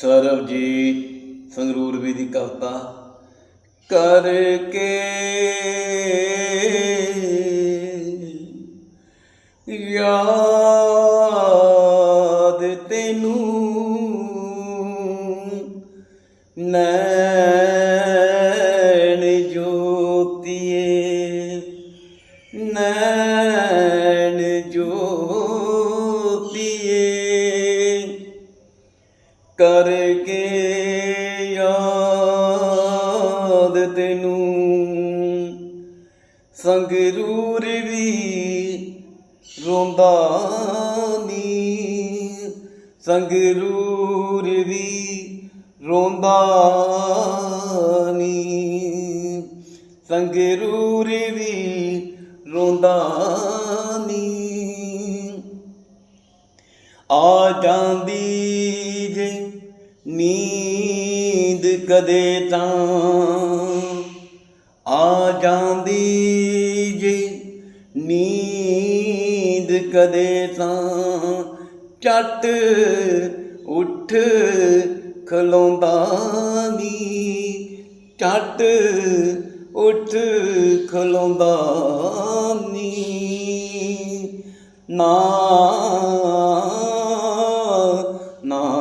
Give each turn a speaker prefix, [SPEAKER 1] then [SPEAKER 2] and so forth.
[SPEAKER 1] ਸਰਬਜੀਤ ਸੰਗਰੂਰ ਵੀ ਦੀ ਕਵਿਤਾ ਕਰਕੇ ਯਾਦ ਤੈਨੂੰ ਨੈਣ ਜੋਤੀਏ ਨੈਣ ਜੋਤੀਏ। ਕਰਕੇ ਯਾਦ ਤੈਨੂੰ। ਸੰਗਰੂਰ ਵੀ ਰੋਂਦਾ ਨੀ ਸੰਗਰੂਰ ਵੀ ਰੋਂਦਾ ਨੀ ਸੰਗਰੂਰ ਵੀ ਰੋਂਦਾ ਨੀ ਆ ਜਾਂਦੀ ਜੇ ਨੀਂਦ ਕਦੇ ਤਾਂ ਆ ਜਾਂਦੀ ਜੀ। ਨੀਂਦ ਕਦੇ ਤਾਂ ਚੱਟ ਉੱਠ ਖਲੋਂਦਾ ਨੀ। ਚੱਟ ਉੱਠ ਖਲੋਂਦਾ ਨੀ। ਨਾ ਨਾ।